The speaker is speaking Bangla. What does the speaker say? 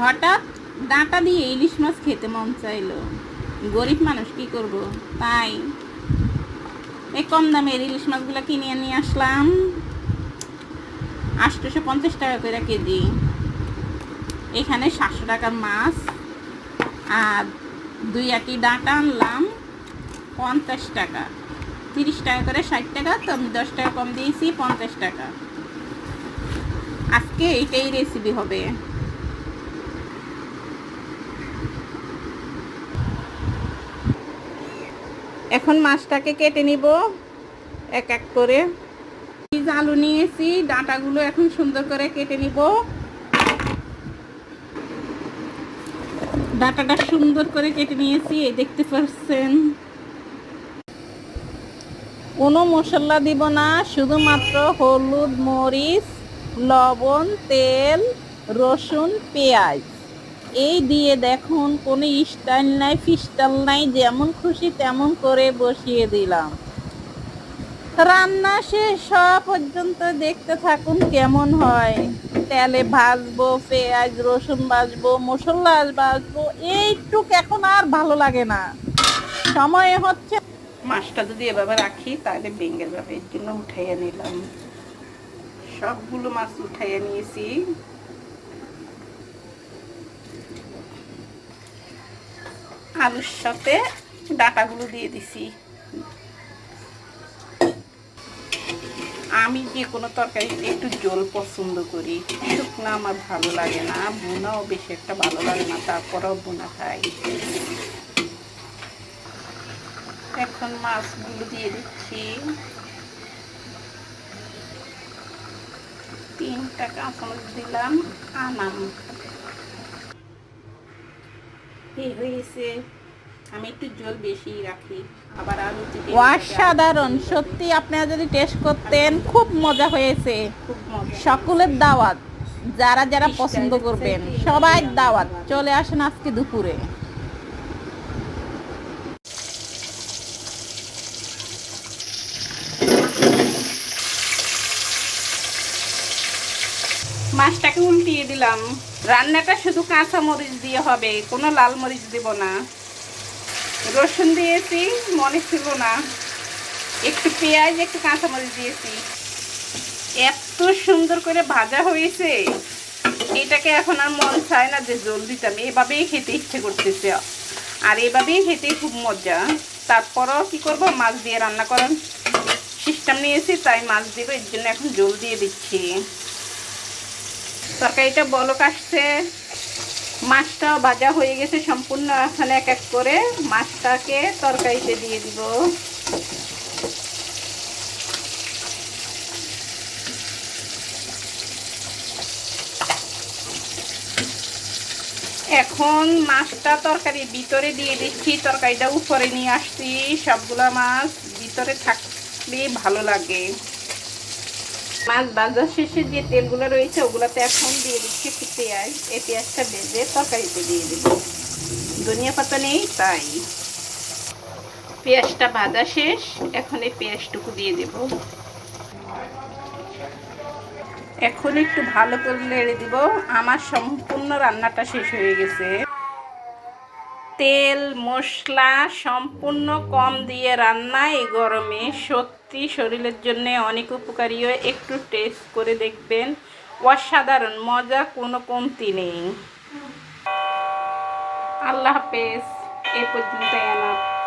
হঠাৎ ডাঁটা দিয়ে ইলিশ মাছ খেতে মন চাইলো। গরিব মানুষ কি করব? তাই এই কম দামের ইলিশ মাছগুলো কিনে নিয়ে আসলাম। আটশোশো পঞ্চাশ টাকা করে কেজি। এখানে সাতশো টাকার মাছ আর দুই আটি ডাঁটা আনলাম, পঞ্চাশ টাকা। তিরিশ টাকা করে ষাট টাকা, তো আমি দশ টাকা কম দিয়েছি, পঞ্চাশ টাকা। আজকে এইটাই রেসিপি হবে। এখন মাছটাকে কেটে নিব এক এক করে। আলু নিয়েছি, ডাঁটাগুলো এখন সুন্দর করে কেটে নিব। ডাটাটা সুন্দর করে কেটে নিয়েছি দেখতে পাচ্ছেন। কোনো মশলা দিব না, শুধুমাত্র হলুদ, মরিচ, লবণ, তেল, রসুন, পেঁয়াজ। এই দিয়ে দেখুন, কোনো স্টাইল নাই ফিস্টাইল নাই, যেমন খুশি তেমন করে বসিয়ে দিলাম। রান্না শেষ হওয়া পর্যন্ত দেখতে থাকুন কেমন হয়। তেলে ভাজবো, পেঁয়াজ, রসুন ভাজবো মশলা ভাজবো এইটুক এখন আর ভালো লাগে না। সময় হচ্ছে। মাছটা যদি এভাবে রাখি, তাহলে বেঙ্গেল যাবে এর জন্য উঠাইয়া নিলাম। সবগুলো মাছ উঠাইয়া নিয়েছি। আলুর সাথে ডাটাগুলো দিয়ে দিছি। আমি যে কোনো তরকারিতে একটু জল পছন্দ করি। শুকনা আমার ভালো লাগে না বোনাও বেশি একটা ভালো লাগে না, তারপরেও বোনা খাই। এখন মাছগুলো দিয়ে দিচ্ছি। তিনটা কাঁচামরিচ দিলাম, আনাম। এই হয়েছে। আমি একটু জল বেশি রাখি আবার আলু অসাধারণ সত্যি আপনারা যদি টেস্ট করতেন খুব মজা হয়েছে। সকলের দাওয়াত যারা যারা পছন্দ করবেন সবাই দাওয়াত। চলে আসেন আজকে দুপুরে। মাছটাকে উল্টিয়ে দিলাম। রান্নাটা শুধু কাঁচা মরিচ দিয়ে হবে, কোনো লাল মরিচ দেব না। রসুন দিয়েছি, মনে ছিল না। একটু পেঁয়াজ, একটু কাঁচা মরিচ দিয়েছি। এত সুন্দর করে ভাজা হয়েছে। এটাকে এখন আর মন চায় না যে জল দিতাম এভাবেই খেতে ইচ্ছে করতেছে। আর এভাবেই খেতে খুব মজা। তারপরও কি করব? মাছ দিয়ে রান্না করার সিস্টেম নিয়েছি, তাই মাছ দেবো, এর জন্য এখন জল দিয়ে দিচ্ছি। তরকারিটা বলক আসছে। মাছটাও ভাজা হয়ে গেছে সম্পূর্ণ এখানে এক এক করে। মাছটাকে তরকারিতে দিয়ে দিব। এখন মাছটা তরকারির ভিতরে দিয়ে দিচ্ছি। তরকারিটা উপরে নিয়ে আসছি। সবগুলা মাছ ভিতরে থাকলে ভালো লাগে। মাছ ভাজা শেষে যে তেলগুলো রয়েছে, ওগুলোতে এখন দিয়ে দিচ্ছি একটু পেঁয়াজ। এই পেঁয়াজটা ভেজে তরকারিতে দিয়ে দেব। ধনিয়া পাতা নেই, তাই। পেঁয়াজটা ভাজা শেষ। এখন এই পেঁয়াজটুকু দিয়ে দেব। এখন একটু ভালো করে নেড়ে দিব। আমার সম্পূর্ণ রান্নাটা শেষ হয়ে গেছে। তেল, মশলা সম্পূর্ণ কম দিয়ে রান্না। এই গরমে সত্যি শরীরের জন্য অনেক উপকারীও। একটু টেস্ট করে দেখবেন। অসাধারণ, মজা কোনো কমতি নেই। আল্লাহ হাফেজ। এ পর্যন্ত এনা